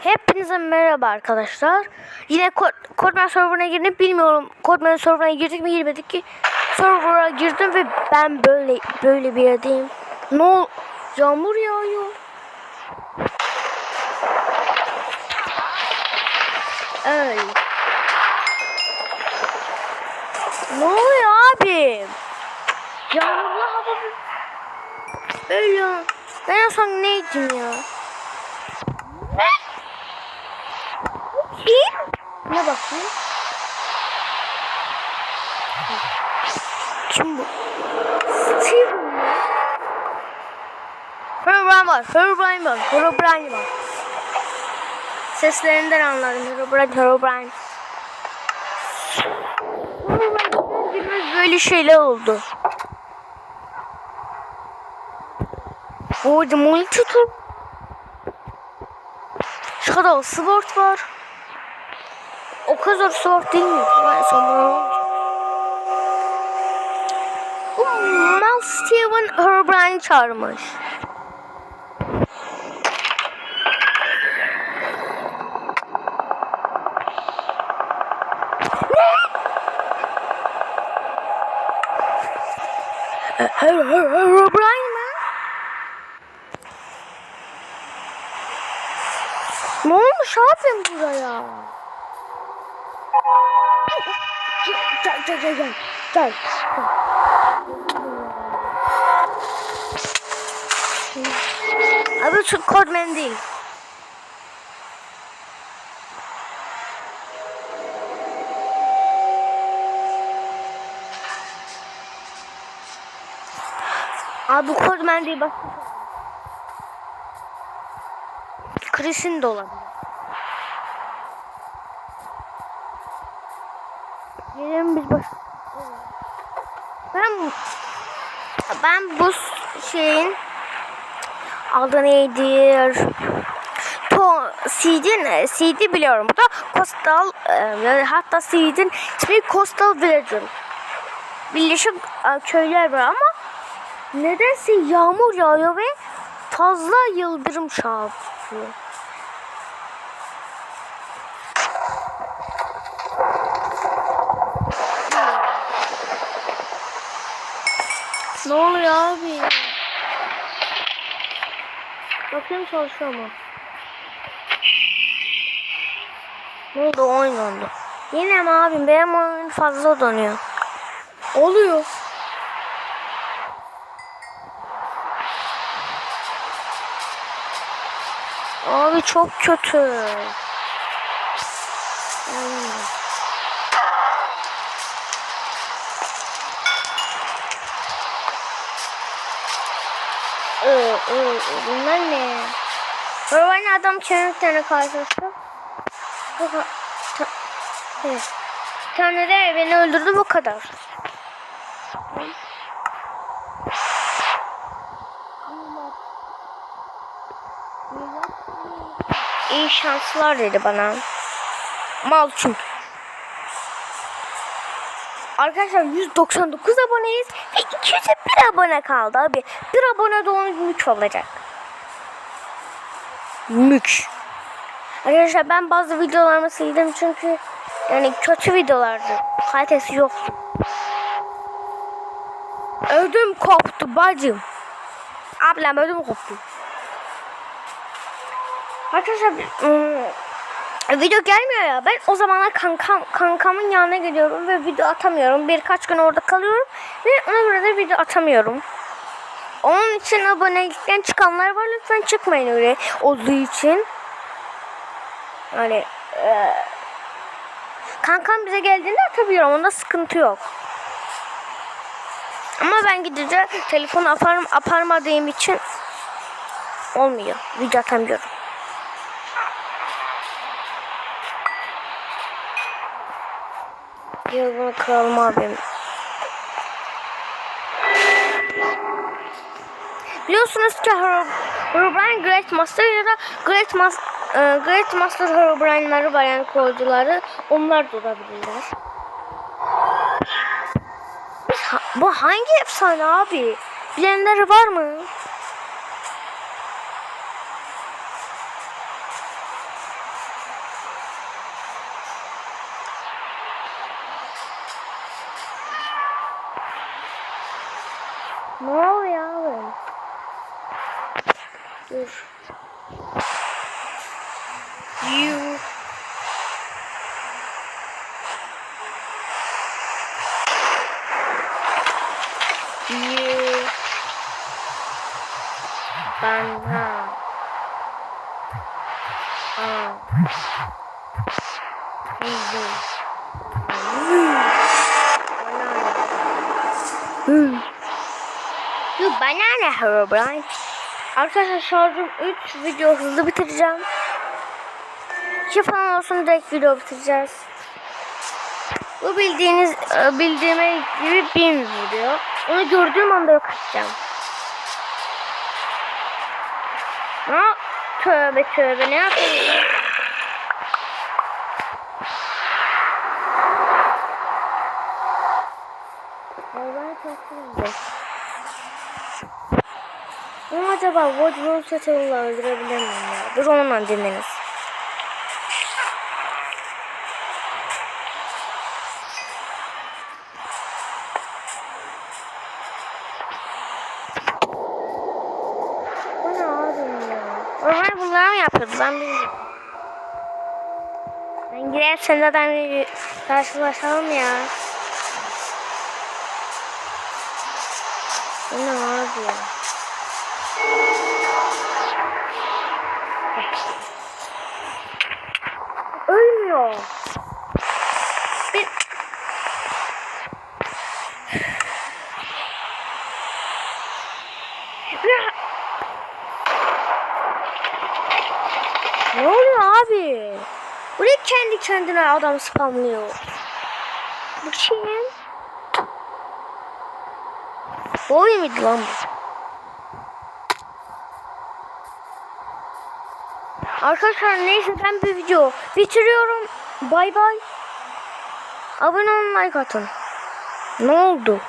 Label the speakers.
Speaker 1: Hepinize merhaba arkadaşlar. Yine Kodman serverına girdim. Bilmiyorum Kodman serverına girdik mi girmedik ki. Server'a girdim ve ben böyle böyle bir yerdeyim. Ne ol? Yağmur yağıyor. Öy. Ne oluyor abi? Yağmurlu hava böyle. Ben en son neydim ya? İyi. Ne bakayım? Kim bu? Steve mi? Herobrine var, Herobrine var, Herobrine var. Seslerinden anladım. Herobrine, Herobrine. Herobrine bilmez böyle şeyler oldu. Orada multitude Shadow Sword var. O kadar sword değil mi? Ben Bu Mal Steven Herobrine çağırmış. Ne? Her her Herobrine mi? Ne olmuş abim buraya? Gel gel gel gel. Gel. Abi şu kod değil. Abi kod değil bak. Chris'in de olabilir. Gelelim biz baş. Ben ben bu şeyin adı neydi? To CD CD biliyorum. Bu da Coastal e, hatta CD'nin ismi Coastal Villager. Birleşik e, köyler var ama nedense yağmur yağıyor ve fazla yıldırım çarpıyor. Ne oluyor abi? Bakayım çalışıyor mu? Ne oldu oyun oldu. Yine mi abim benim oyun fazla donuyor. Oluyor. Abi çok kötü. Hmm. Ee, ee, bunlar ne? Normal adam çeviriklerine karşılaştı. Ta, evet. De beni öldürdü bu kadar. İyi şanslar dedi bana. Mal çünkü. Arkadaşlar 199 aboneyiz ve 201 abone kaldı abi. Bir abone de onun mük olacak. Mük. Arkadaşlar ben bazı videolarımı sildim çünkü yani kötü videolardı. Kalitesi yoktu. Ödüm koptu bacım. Ablam ödüm koptu. Arkadaşlar ıı, video gelmiyor ya. Ben o zamanlar kankam, kankamın yanına gidiyorum ve video atamıyorum. Birkaç gün orada kalıyorum ve ona göre de video atamıyorum. Onun için abonelikten çıkanlar var. Lütfen çıkmayın öyle olduğu için. Hani e, kankam bize geldiğinde atabiliyorum. Onda sıkıntı yok. Ama ben gidince telefonu aparm, aparmadığım için olmuyor. Video atamıyorum. Ya bunu kıralım abim. Biliyorsunuz ki Herobrine Great Master ya da Great, Mas e, Great Master Herobrine'ları var yani koyduları. Onlar durabilirler. Ha, bu hangi efsane abi? Bilenleri var mı? Ne oluyor abi? Dur. You. You. Bana. Aa. You. You banana Herobrine. Arkadaşlar şarjım 3 video hızlı bitireceğim. 2 falan olsun direkt video bitireceğiz. Bu bildiğiniz e, bildiğime gibi bin video. Onu gördüğüm anda yok edeceğim. Ne? Tövbe tövbe ne yapıyorsun? Hayvan çok Ama acaba Vodun'un saçını öldürebilir miyim ya? Dur onunla dinleniz. Bu ne abim ya? Onlar bunlar mı yapıyordu? Ben bilmiyorum. Ben girersen zaten bir karşılaşalım ya. Bu ne abi ya? Ölmüyor. Bir... Ne oluyor abi? Bu ne kendi kendine adam spamlıyor? Bu kim? Boy muydu lan bu? Arkadaşlar neyse ben bir video bitiriyorum. Bay bay. Abone olun like atın. Ne oldu?